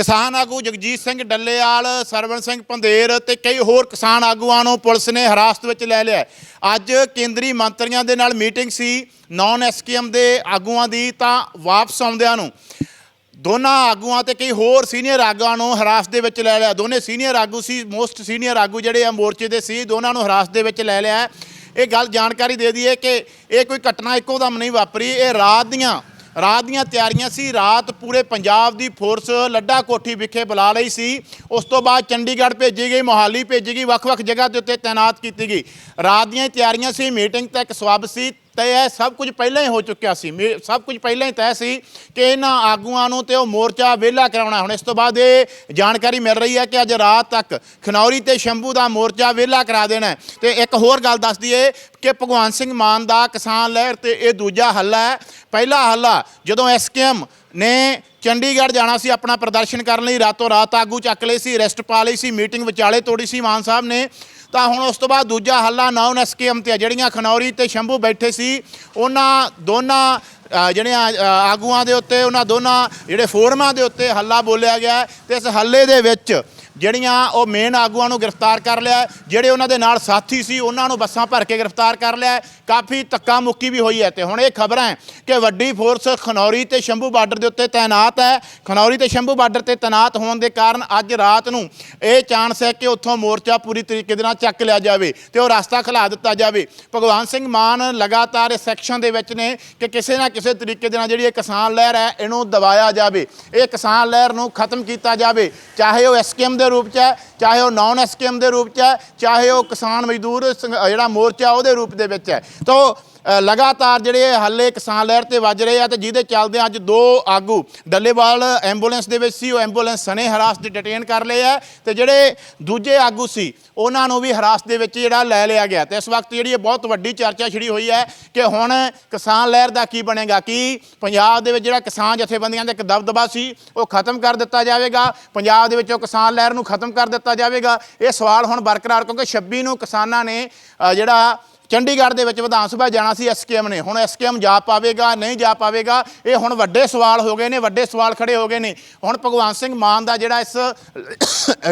ਕਿਸਾਨ ਆਗੂ ਜਗਜੀਤ ਸਿੰਘ ਡੱਲੇਵਾਲ ਸਰਵਣ ਸਿੰਘ ਪੰਧੇਰ ਤੇ ਕਈ ਹੋਰ ਕਿਸਾਨ ਆਗੂਆਂ ਨੂੰ ਪੁਲਿਸ ਨੇ ਹਿਰਾਸਤ ਵਿੱਚ ਲੈ ਲਿਆ ਅੱਜ ਕੇਂਦਰੀ ਮੰਤਰੀਆਂ ਦੇ ਨਾਲ ਮੀਟਿੰਗ ਸੀ ਨਾਨ ਐਸਕੇਐਮ ਦੇ ਆਗੂਆਂ ਦੀ ਤਾਂ ਵਾਪਸ ਆਉਂਦਿਆਂ ਨੂੰ। ਦੋਨਾਂ ਆਗੂਆਂ ਤੇ ਕਈ ਹੋਰ ਸੀਨੀਅਰ ਆਗੂਆਂ ਨੂੰ ਹਿਰਾਸਤ ਦੇ ਵਿੱਚ ਲੈ ਲਿਆ। ਦੋਨੇ ਸੀਨੀਅਰ ਆਗੂ ਸੀ, ਮੋਸਟ ਸੀਨੀਅਰ ਆਗੂ ਜਿਹੜੇ ਆ ਮੋਰਚੇ ਦੇ ਸੀ, ਦੋਨਾਂ ਨੂੰ ਹਿਰਾਸਤ ਦੇ ਵਿੱਚ ਲੈ ਲਿਆ ਇਹ ਗੱਲ ਜਾਣਕਾਰੀ ਦੇ ਦਈਏ ਕਿ ਇਹ ਕੋਈ ਘਟਨਾ ਇੱਕੋ ਦਮ ਨਹੀਂ ਵਾਪਰੀ। ਇਹ ਰਾਤ ਦੀਆਂ ਰਾਤ ਦੀਆਂ ਤਿਆਰੀਆਂ ਸੀ, ਰਾਤ ਪੂਰੇ ਪੰਜਾਬ ਦੀ ਫੋਰਸ ਲੱਡਾ ਕੋਠੀ ਵਿਖੇ ਬੁਲਾ ਲਈ ਸੀ। ਉਸ ਤੋਂ ਬਾਅਦ ਚੰਡੀਗੜ੍ਹ ਭੇਜੀ ਗਈ, ਮੋਹਾਲੀ ਭੇਜੀ ਗਈ, ਵੱਖ-ਵੱਖ ਜਗ੍ਹਾ ਦੇ ਉੱਤੇ ਤਾਇਨਾਤ ਕੀਤੀ ਗਈ। ਰਾਤ ਦੀਆਂ ਤਿਆਰੀਆਂ ਸੀ, ਮੀਟਿੰਗ ਤੱਕ ਸਵਾਬ ਸੀ ਤੇ ਇਹ ਸਭ ਕੁਝ ਪਹਿਲਾਂ ਹੀ ਹੋ ਚੁੱਕਿਆ ਸੀ। ਸਭ ਕੁਝ ਪਹਿਲਾਂ ਹੀ ਤੈਅ ਸੀ ਕਿ ਇਹਨਾਂ ਆਗੂਆਂ ਨੂੰ ਤੇ ਉਹ ਮੋਰਚਾ ਵਿਹਲਾ ਕਰਾਉਣਾ ਹੁਣ ਇਸ ਤੋਂ ਬਾਅਦ ਇਹ ਜਾਣਕਾਰੀ ਮਿਲ ਰਹੀ ਹੈ ਕਿ ਅੱਜ ਰਾਤ ਤੱਕ ਖਨੌਰੀ ਤੇ ਸ਼ੰਭੂ ਦਾ ਮੋਰਚਾ ਵਿਹਲਾ ਕਰਾ ਦੇਣਾ ਹੈ। ਤੇ ਇੱਕ ਹੋਰ ਗੱਲ ਦੱਸ ਦਈਏ ਕਿ ਭਗਵਾਨ ਸਿੰਘ ਮਾਨ ਦਾ ਕਿਸਾਨ ਲਹਿਰ ਤੇ ਇਹ ਦੂਜਾ ਹੱਲਾ ਹੈ। ਪਹਿਲਾ ਹੱਲਾ ਜਦੋਂ ਐਸਕੇਐਮ ਨੇ ਚੰਡੀਗੜ੍ਹ ਜਾਣਾ ਸੀ ਆਪਣਾ ਪ੍ਰਦਰਸ਼ਨ ਕਰਨ ਲਈ, ਰਾਤੋਂ ਰਾਤ ਆਗੂ ਚੱਕ ਲਏ ਸੀ, ਅਰੈਸਟ ਪਾ ਲਈ ਸੀ, ਮੀਟਿੰਗ ਵਿਚਾਲੇ ਤੋੜੀ ਸੀ ਮਾਨ ਸਾਹਿਬ ਨੇ। ਤਾਂ ਹੁਣ ਉਸ ਤੋਂ ਬਾਅਦ ਦੂਜਾ ਹੱਲਾ ਨਾਨ ਐਸਕੇਐਮ ਤੇ ਆ, ਜਿਹੜੀਆਂ ਖਨੌਰੀ ਤੇ ਸ਼ੰਭੂ ਬੈਠੇ ਸੀ ਉਹਨਾਂ ਦੋਨਾਂ ਅ, ਜਿਹੜੀਆਂ ਅ, ਆਗੂਆਂ ਦੇ ਉੱਤੇ ਉਹਨਾਂ ਦੋਨਾਂ ਜਿਹੜੇ ਫੋਰਮਾਂ ਦੇ ਉੱਤੇ ਹੱਲਾ ਬੋਲਿਆ ਗਿਆ ਹੈ। ਤੇ ਇਸ ਹੱਲੇ ਦੇ ਵਿੱਚ ਜਿਹੜੀਆਂ ਉਹ ਮੇਨ ਆਗੂਆਂ ਨੂੰ ਗ੍ਰਿਫਤਾਰ ਕਰ ਲਿਆ ਜਿਹੜੇ ਉਹਨਾਂ ਦੇ ਨਾਲ ਸਾਥੀ ਸੀ, ਉਹਨਾਂ ਨੂੰ ਬੱਸਾਂ ਭਰ ਕੇ ਗ੍ਰਿਫਤਾਰ ਕਰ ਲਿਆ ਕਾਫੀ ਧੱਕਾ ਮੁੱਕੀ ਵੀ ਹੋਈ ਹੈ ਤੇ ਹੁਣ ਇਹ ਖਬਰਾਂ ਹੈ ਕਿ ਵੱਡੀ ਫੋਰਸ ਖਨੌਰੀ ਤੇ ਸ਼ੰਭੂ ਬਾਰਡਰ ਦੇ ਉੱਤੇ ਤਾਇਨਾਤ ਹੈ। ਖਨੌਰੀ ਤੇ ਸ਼ੰਭੂ ਬਾਰਡਰ ਤੇ ਤਾਇਨਾਤ ਹੋਣ ਦੇ ਕਾਰਨ ਅੱਜ ਰਾਤ ਨੂੰ ਇਹ ਚਾਂਸ ਹੈ ਕਿ ਉੱਥੋਂ ਮੋਰਚਾ ਪੂਰੀ ਤਰੀਕੇ ਦੇ ਨਾਲ ਚੱਕ ਲਿਆ ਜਾਵੇ ਤੇ ਉਹ ਰਸਤਾ ਖਿਲਾ ਦਿੱਤਾ ਜਾਵੇ। ਭਗਵਾਨ ਸਿੰਘ ਮਾਨ ਲਗਾਤਾਰ ਇਸ ਸੈਕਸ਼ਨ ਦੇ ਵਿੱਚ ਨੇ ਕਿ ਕਿਸੇ ਨਾ ਕਿਸੇ ਤਰੀਕੇ ਦੇ ਨਾਲ ਜਿਹੜੀ ਇਹ ਕਿਸਾਨ ਲਹਿਰ ਹੈ, ਇਹਨੂੰ ਦਬਾਇਆ ਜਾਵੇ। ਇਹ ਕਿਸਾਨ ਲਹਿਰ ਨੂੰ ਖਤਮ ਕੀਤਾ ਜਾਵੇ। ਚਾਹੇ ਉਹ ਐਸਕੇਐਮ ਦੇ ਰੂਪ 'ਚ ਹੈ, ਚਾਹੇ ਉਹ ਨਾਨ ਐਸਕੇਐਮ ਦੇ ਰੂਪ 'ਚ ਹੈ, ਚਾਹੇ ਉਹ ਕਿਸਾਨ ਮਜ਼ਦੂਰ ਸੰਘ- ਜਿਹੜਾ ਮੋਰਚਾ ਉਹਦੇ ਰੂਪ ਦੇ ਵਿੱਚ ਹੈ। ਤਾਂ ਲਗਾਤਾਰ ਜਿਹੜੇ ਇਹ ਹੱਲੇ ਕਿਸਾਨ ਲਹਿਰ ਤੇ ਵੱਜ ਰਹੇ ਆ ਤੇ ਜਿਹਦੇ ਚੱਲਦੇ ਅੱਜ ਦੋ ਆਗੂ। ਡੱਲੇਵਾਲ ਐਂਬੂਲੈਂਸ ਦੇ ਵਿੱਚ ਸੀ, ਉਹ ਐਂਬੂਲੈਂਸ ਸਣੇ ਹਰਾਸ ਦੇ ਡਿਟੇਨ ਕਰ ਲਏ ਆ ਤੇ ਜਿਹੜੇ ਦੂਜੇ ਆਗੂ ਸੀ, ਉਹਨਾਂ ਨੂੰ ਵੀ ਹਰਾਸ ਦੇ ਵਿੱਚ ਜਿਹੜਾ ਲੈ ਲਿਆ ਗਿਆ। ਤੇ ਇਸ ਵਕਤ ਜਿਹੜੀ ਇਹ ਬਹੁਤ ਵੱਡੀ ਚਰਚਾ ਛਿੜੀ ਹੋਈ ਹੈ ਕਿ ਹੁਣ ਕਿਸਾਨ ਲਹਿਰ ਦਾ ਕੀ ਬਣੇਗਾ, ਕੀ ਪੰਜਾਬ ਦੇ ਵਿੱਚ ਜਿਹੜਾ ਕਿਸਾਨ ਜਥੇਬੰਦੀਆਂ ਦਾ ਇੱਕ ਦਬਦਬਾ ਸੀ, ਉਹ ਖਤਮ ਕਰ ਦਿੱਤਾ ਜਾਵੇਗਾ? ਪੰਜਾਬ ਦੇ ਵਿੱਚ ਉਹ ਕਿਸਾਨ ਲਹਿਰ ਨੂੰ ਖਤਮ ਕਰ ਦਿੱਤਾ ਜਾਵੇਗਾ? ਇਹ ਸਵਾਲ ਹੁਣ ਬਰਕਰਾਰ, ਕਿਉਂਕਿ 26 ਨੂੰ ਕਿਸਾਨਾਂ ਨੇ ਜਿਹੜਾ ਚੰਡੀਗੜ੍ਹ ਦੇ ਵਿੱਚ ਵਿਧਾਨ ਸਭਾ ਜਾਣਾ ਸੀ ਐਸਕੇਐਮ ਨੇ। ਹੁਣ ਐਸਕੇਐਮ ਜਾ ਪਾਵੇਗਾ, ਨਹੀਂ ਜਾ ਪਾਵੇਗਾ, ਇਹ ਹੁਣ ਵੱਡੇ ਸਵਾਲ ਹੋ ਗਏ ਨੇ, ਵੱਡੇ ਸਵਾਲ ਖੜੇ ਹੋ ਗਏ ਨੇ। ਹੁਣ ਭਗਵਾਨ ਸਿੰਘ ਮਾਨ ਦਾ ਜਿਹੜਾ ਇਸ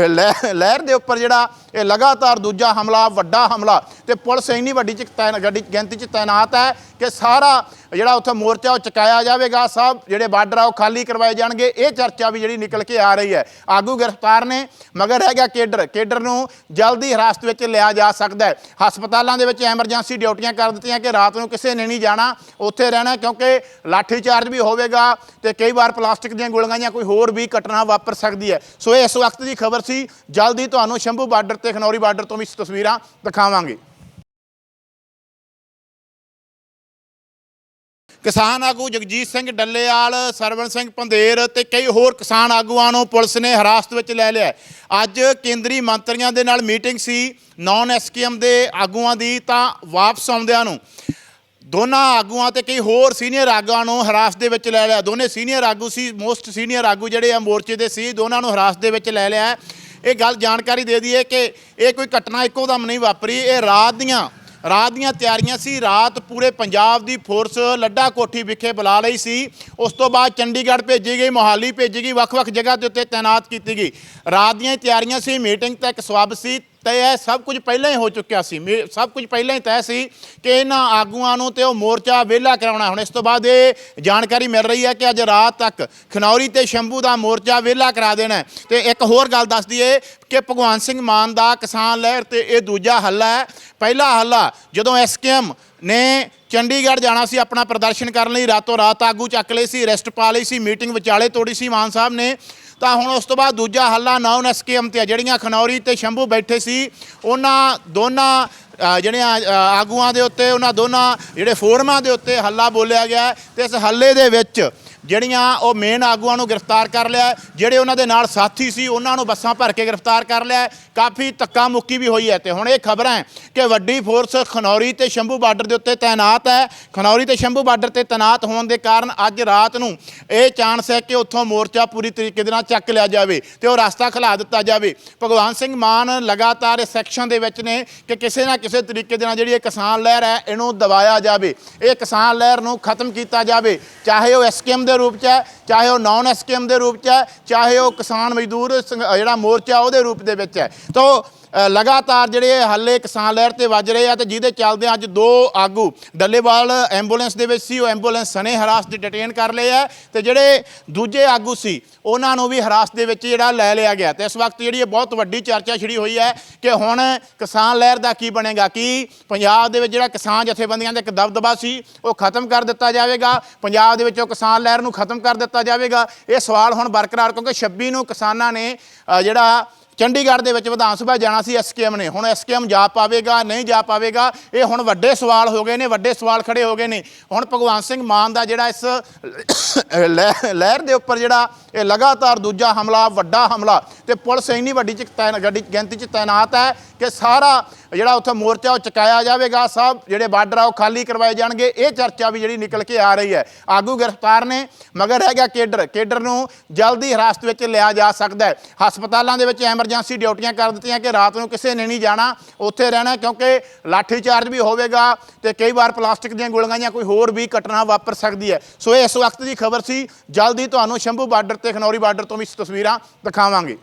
ਲਹਿ- ਲਹਿਰ ਦੇ ਉੱਪਰ ਜਿਹੜਾ ਇਹ ਲਗਾਤਾਰ ਦੂਜਾ ਹਮਲਾ, ਵੱਡਾ ਹਮਲਾ, ਤੇ ਪੁਲਿਸ ਇੰਨੀ ਵੱਡੀ ਚ ਤੈਨ- ਗੱਡੀ, ਗਿਣਤੀ ਚ ਤਾਇਨਾਤ ਹੈ। ਕਿ ਸਾਰਾ ਜਿਹੜਾ ਉੱਥੇ ਮੋਰਚਾ ਉਹ ਚੁਕਾਇਆ ਜਾਵੇਗਾ, ਸਭ ਜਿਹੜੇ ਬਾਰਡਰ ਆ ਉਹ ਖਾਲੀ ਕਰਵਾਏ ਜਾਣਗੇ। ਇਹ ਚਰਚਾ ਵੀ ਜਿਹੜੀ ਨਿਕਲ ਕੇ ਆ ਰਹੀ ਹੈ। ਆਗੂ ਗ੍ਰਿਫਤਾਰ ਨੇ, ਮਗਰ ਰਹਿ ਗਿਆ ਕੇਡਰ। ਕੇਡਰ ਨੂੰ ਜਲਦੀ ਹਿਰਾਸਤ ਵਿੱਚ ਲਿਆ ਜਾ ਸਕਦਾ ਹੈ। ਹਸਪਤਾਲਾਂ ਦੇ ਵਿੱਚ ਐਮਰਜੈਂਸੀ ਡਿਊਟੀਆਂ ਕਰ ਦਿੱਤੀਆਂ ਕਿ ਰਾਤ ਨੂੰ ਕਿਸੇ ਨੇ ਨਹੀਂ ਜਾਣਾ, ਉੱਥੇ ਰਹਿਣਾ, ਕਿਉਂਕਿ ਲਾਠੀ ਚਾਰਜ ਵੀ ਹੋਵੇਗਾ ਤੇ ਕਈ ਵਾਰ ਪਲਾਸਟਿਕ ਦੀਆਂ ਗੋਲੀਆਂ ਜਾਂ ਕੋਈ ਹੋਰ ਵੀ ਘਟਨਾ ਵਾਪਰ ਸਕਦੀ ਹੈ। ਸੋ ਇਸ ਵਕਤ ਦੀ ਖਬਰ ਸੀ। ਜਲਦੀ ਤੁਹਾਨੂੰ ਸ਼ੰਭੂ ਬਾਰਡਰ ਤੇ, ਖਨੌਰੀ ਬਾਰਡਰ ਤੋਂ ਵੀ ਤਸਵੀਰਾਂ ਦਿਖਾਵਾਂਗੇ। ਕਿਸਾਨ ਆਗੂ ਜਗਜੀਤ ਸਿੰਘ ਡੱਲੇਵਾਲ ਸਰਵਣ ਸਿੰਘ ਪੰਧੇਰ ਤੇ ਕਈ ਹੋਰ ਕਿਸਾਨ ਆਗੂਆਂ ਨੂੰ ਪੁਲਿਸ ਨੇ ਹਿਰਾਸਤ ਵਿੱਚ ਲੈ ਲਿਆ ਅੱਜ ਕੇਂਦਰੀ ਮੰਤਰੀਆਂ ਦੇ ਨਾਲ ਮੀਟਿੰਗ ਸੀ ਨਾਨ ਐਸਕੇਐਮ ਦੇ ਆਗੂਆਂ ਦੀ ਤਾਂ ਵਾਪਸ ਆਉਂਦਿਆਂ ਨੂੰ। ਦੋਨਾਂ ਆਗੂਆਂ ਤੇ ਕਈ ਹੋਰ ਸੀਨੀਅਰ ਆਗੂਆਂ ਨੂੰ ਹਿਰਾਸਤ ਦੇ ਵਿੱਚ ਲੈ ਲਿਆ। ਦੋਨੇ ਸੀਨੀਅਰ ਆਗੂ ਸੀ, ਮੋਸਟ ਸੀਨੀਅਰ ਆਗੂ ਜਿਹੜੇ ਆ ਮੋਰਚੇ ਦੇ ਸੀ, ਦੋਨਾਂ ਨੂੰ ਹਿਰਾਸਤ ਦੇ ਵਿੱਚ ਲੈ ਲਿਆ ਇਹ ਗੱਲ ਜਾਣਕਾਰੀ ਦੇ ਦਈਏ ਕਿ ਇਹ ਕੋਈ ਘਟਨਾ ਇੱਕੋ ਦਮ ਨਹੀਂ ਵਾਪਰੀ। ਇਹ ਰਾਤ ਦੀਆਂ ਰਾਤ ਦੀਆਂ ਤਿਆਰੀਆਂ ਸੀ, ਰਾਤ ਪੂਰੇ ਪੰਜਾਬ ਦੀ ਫੋਰਸ ਲੱਡਾ ਕੋਠੀ ਵਿਖੇ ਬੁਲਾ ਲਈ ਸੀ। ਉਸ ਤੋਂ ਬਾਅਦ ਚੰਡੀਗੜ੍ਹ ਭੇਜੀ ਗਈ, ਮੋਹਾਲੀ ਭੇਜੀ ਗਈ, ਵੱਖ-ਵੱਖ ਜਗ੍ਹਾ ਦੇ ਉੱਤੇ ਤਾਇਨਾਤ ਕੀਤੀ ਗਈ। ਰਾਤ ਦੀਆਂ ਹੀ ਤਿਆਰੀਆਂ ਸੀ, ਮੀਟਿੰਗ ਤੱਕ ਸਵਾਬ ਸੀ ਤਾਂ ਇਹ ਸਭ ਕੁਝ ਪਹਿਲਾਂ ਹੀ ਹੋ ਚੁੱਕਿਆ ਸੀ। ਮੇ- ਸਭ ਕੁਝ ਪਹਿਲਾਂ ਹੀ ਤੈਅ ਸੀ ਕਿ ਇਹਨਾਂ ਆਗੂਆਂ ਨੂੰ ਤੇ ਉਹ ਮੋਰਚਾ ਵਿਹਲਾ ਕਰਾਉਣਾ ਹੁਣ ਇਸ ਤੋਂ ਬਾਅਦ ਇਹ ਜਾਣਕਾਰੀ ਮਿਲ ਰਹੀ ਹੈ ਕਿ ਅੱਜ ਰਾਤ ਤੱਕ ਖਨੌਰੀ ਤੇ ਸ਼ੰਭੂ ਦਾ ਮੋਰਚਾ ਵਿਹਲਾ ਕਰਾ ਦੇਣਾ ਹੈ। ਤੇ ਇੱਕ ਹੋਰ ਗੱਲ ਦੱਸ ਦਈਏ ਕਿ ਭਗਵਾਨ ਸਿੰਘ ਮਾਨ ਦਾ ਕਿਸਾਨ ਲਹਿਰ ਤੇ ਇਹ ਦੂਜਾ ਹੱਲਾ ਹੈ। ਪਹਿਲਾ ਹੱਲਾ ਜਦੋਂ ਐਸਕੇਐਮ ਨੇ ਚੰਡੀਗੜ੍ਹ ਜਾਣਾ ਸੀ ਆਪਣਾ ਪ੍ਰਦਰਸ਼ਨ ਕਰਨ ਲਈ ਰਾਤੋਂ ਰਾਤ ਆਗੂ ਚੱਕ ਲਏ ਸੀ ਅਰੈਸਟ ਪਾ ਲਈ ਸੀ ਮੀਟਿੰਗ ਵਿਚਾਲੇ ਤੋੜੀ ਸੀ ਮਾਨ ਸਾਹਿਬ ਨੇ। ਤਾਂ ਹੁਣ ਉਸ ਤੋਂ ਬਾਅਦ ਦੂਜਾ ਹੱਲਾ ਨਾਨ ਐਸਕੇਐਮ ਤੇ ਜਿਹੜੀਆਂ ਖਨੌਰੀ ਤੇ ਸ਼ੰਭੂ ਬੈਠੇ ਸੀ ਉਹਨਾਂ ਦੋਨਾਂ ਅ, ਜਿਹੜੀਆਂ ਆਗੂਆਂ ਦੇ ਉੱਤੇ ਉਹਨਾਂ ਦੋਨਾਂ ਜਿਹੜੇ ਫੋਰਮਾਂ ਦੇ ਉੱਤੇ ਹੱਲਾ ਬੋਲਿਆ ਗਿਆ ਹੈ। ਤੇ ਇਸ ਹੱਲੇ ਦੇ ਵਿੱਚ ਜਿਹੜੀਆਂ ਉਹ ਮੇਨ ਆਗੂਆਂ ਨੂੰ ਗ੍ਰਿਫਤਾਰ ਕਰ ਲਿਆ ਜਿਹੜੇ ਉਹਨਾਂ ਦੇ ਨਾਲ ਸਾਥੀ ਸੀ, ਉਹਨਾਂ ਨੂੰ ਬੱਸਾਂ ਭਰ ਕੇ ਗ੍ਰਿਫਤਾਰ ਕਰ ਲਿਆ ਕਾਫੀ ਧੱਕਾ ਮੁੱਕੀ ਵੀ ਹੋਈ ਹੈ ਤੇ ਹੁਣ ਇਹ ਖਬਰਾਂ ਹੈ ਕਿ ਵੱਡੀ ਫੋਰਸ ਖਨੌਰੀ ਤੇ ਸ਼ੰਭੂ ਬਾਰਡਰ ਦੇ ਉੱਤੇ ਤਾਇਨਾਤ ਹੈ। ਖਨੌਰੀ ਤੇ ਸ਼ੰਭੂ ਬਾਰਡਰ ਤੇ ਤਾਇਨਾਤ ਹੋਣ ਦੇ ਕਾਰਨ ਅੱਜ ਰਾਤ ਨੂੰ ਇਹ ਚਾਂਸ ਹੈ ਕਿ ਉੱਥੋਂ ਮੋਰਚਾ ਪੂਰੀ ਤਰੀਕੇ ਦੇ ਨਾਲ ਚੱਕ ਲਿਆ ਜਾਵੇ ਤੇ ਉਹ ਰਸਤਾ ਖਿਲਾ ਦਿੱਤਾ ਜਾਵੇ। ਭਗਵਾਨ ਸਿੰਘ ਮਾਨ ਲਗਾਤਾਰ ਇਸ ਸੈਕਸ਼ਨ ਦੇ ਵਿੱਚ ਨੇ ਕਿ ਕਿਸੇ ਨਾ ਕਿਸੇ ਤਰੀਕੇ ਦੇ ਨਾਲ ਜਿਹੜੀ ਇਹ ਕਿਸਾਨ ਲਹਿਰ ਹੈ, ਇਹਨੂੰ ਦਬਾਇਆ ਜਾਵੇ। ਇਹ ਕਿਸਾਨ ਲਹਿਰ ਨੂੰ ਖਤਮ ਕੀਤਾ ਜਾਵੇ। ਚਾਹੇ ਉਹ ਐਸਕੇਐਮ ਦੇ ਰੂਪ 'ਚ ਹੈ, ਚਾਹੇ ਉਹ ਨਾਨ ਐਸਕੇਐਮ ਦੇ ਰੂਪ 'ਚ ਹੈ, ਚਾਹੇ ਉਹ ਕਿਸਾਨ ਮਜ਼ਦੂਰ ਜਿਹੜਾ ਮੋਰਚਾ ਉਹਦੇ ਰੂਪ ਦੇ ਵਿੱਚ ਹੈ। ਤਾਂ ਲਗਾਤਾਰ ਜਿਹੜੇ ਹੱਲੇ ਕਿਸਾਨ ਲਹਿਰ ਤੇ ਵੱਜ ਰਹੇ ਆ ਤੇ ਜਿਹਦੇ ਚੱਲਦੇ ਅੱਜ ਦੋ ਆਗੂ। ਡੱਲੇਵਾਲ ਐਂਬੂਲੈਂਸ ਦੇ ਵਿੱਚ ਸੀ, ਉਹ ਐਂਬੂਲੈਂਸ ਸਨੇ ਹਰਾਸ ਦੇ ਡਿਟੇਨ ਕਰ ਲਏ ਆ ਤੇ ਜਿਹੜੇ ਦੂਜੇ ਆਗੂ ਸੀ, ਉਹਨਾਂ ਨੂੰ ਵੀ ਹਰਾਸ ਦੇ ਵਿੱਚ ਜਿਹੜਾ ਲੈ ਲਿਆ ਗਿਆ। ਤੇ ਇਸ ਵਕਤ ਜਿਹੜੀ ਇਹ ਬਹੁਤ ਵੱਡੀ ਚਰਚਾ ਛਿੜੀ ਹੋਈ ਹੈ ਕਿ ਹੁਣ ਕਿਸਾਨ ਲਹਿਰ ਦਾ ਕੀ ਬਣੇਗਾ, ਕੀ ਪੰਜਾਬ ਦੇ ਵਿੱਚ ਜਿਹੜਾ ਕਿਸਾਨ ਜਥੇਬੰਦੀਆਂ ਦਾ ਇੱਕ ਦਬਦਬਾ ਸੀ, ਉਹ ਖਤਮ ਕਰ ਦਿੱਤਾ ਜਾਵੇਗਾ? ਪੰਜਾਬ ਦੇ ਵਿੱਚ ਉਹ ਕਿਸਾਨ ਲਹਿਰ ਨੂੰ ਖਤਮ ਕਰ ਦਿੱਤਾ ਜਾਵੇਗਾ? ਇਹ ਸਵਾਲ ਹੁਣ ਬਰਕਰਾਰ, ਕਿਉਂਕਿ 26 ਨੂੰ ਕਿਸਾਨਾਂ ਨੇ ਜਿਹੜਾ ਚੰਡੀਗੜ੍ਹ ਦੇ ਵਿੱਚ ਵਿਧਾਨ ਸਭਾ ਜਾਣਾ ਸੀ ਐਸਕੇਐਮ ਨੇ। ਹੁਣ ਐਸਕੇਐਮ ਜਾ ਪਾਵੇਗਾ, ਨਹੀਂ ਜਾ ਪਾਵੇਗਾ, ਇਹ ਹੁਣ ਵੱਡੇ ਸਵਾਲ ਹੋ ਗਏ ਨੇ, ਵੱਡੇ ਸਵਾਲ ਖੜੇ ਹੋ ਗਏ ਨੇ। ਹੁਣ ਭਗਵਾਨ ਸਿੰਘ ਮਾਨ ਦਾ ਜਿਹੜਾ ਇਸ ਲਹਿ- ਲਹਿਰ ਦੇ ਉੱਪਰ ਜਿਹੜਾ ਇਹ ਲਗਾਤਾਰ ਦੂਜਾ ਹਮਲਾ, ਵੱਡਾ ਹਮਲਾ, ਤੇ ਪੁਲਿਸ ਇੰਨੀ ਵੱਡੀ ਚ ਤੈਨ, ਗੱਡੀ, ਗਿਣਤੀ ਚ ਤਾਇਨਾਤ ਹੈ ਕਿ ਸਾਰਾ ਜਿਹੜਾ ਉੱਥੇ ਮੋਰਚਾ ਉਹ ਚੁਕਾਇਆ ਜਾਵੇਗਾ, ਸਭ ਜਿਹੜੇ ਬਾਰਡਰ ਆ ਉਹ ਖਾਲੀ ਕਰਵਾਏ ਜਾਣਗੇ। ਇਹ ਚਰਚਾ ਵੀ ਜਿਹੜੀ ਨਿਕਲ ਕੇ ਆ ਰਹੀ ਹੈ। ਆਗੂ ਗ੍ਰਿਫਤਾਰ ਨੇ, ਮਗਰ ਰਹਿ ਗਿਆ ਕੇਡਰ। ਕੇਡਰ ਨੂੰ ਜਲਦੀ ਹਿਰਾਸਤ ਵਿੱਚ ਲਿਆ ਜਾ ਸਕਦਾ ਹੈ। ਹਸਪਤਾਲਾਂ ਦੇ ਵਿੱਚ ਐਮਰਜੈਂਸੀ ਡਿਊਟੀਆਂ ਕਰ ਦਿੱਤੀਆਂ ਕਿ ਰਾਤ ਨੂੰ ਕਿਸੇ ਨੇ ਨਹੀਂ ਜਾਣਾ, ਉੱਥੇ ਰਹਿਣਾ, ਕਿਉਂਕਿ ਲਾਠੀ ਚਾਰਜ ਵੀ ਹੋਵੇਗਾ ਤੇ ਕਈ ਵਾਰ ਪਲਾਸਟਿਕ ਦੀਆਂ ਗੋਲੀਆਂ ਜਾਂ ਕੋਈ ਹੋਰ ਵੀ ਘਟਨਾ ਵਾਪਰ ਸਕਦੀ ਹੈ। ਸੋ ਇਹ ਇਸ ਵਕਤ ਦੀ ਖਬਰ ਸੀ। ਜਲਦੀ ਤੁਹਾਨੂੰ ਸ਼ੰਭੂ ਬਾਰਡਰ ਤੇ, ਖਨੌਰੀ ਬਾਰਡਰ ਤੋਂ ਵੀ ਤਸਵੀਰਾਂ ਦਿਖਾਵਾਂਗੇ।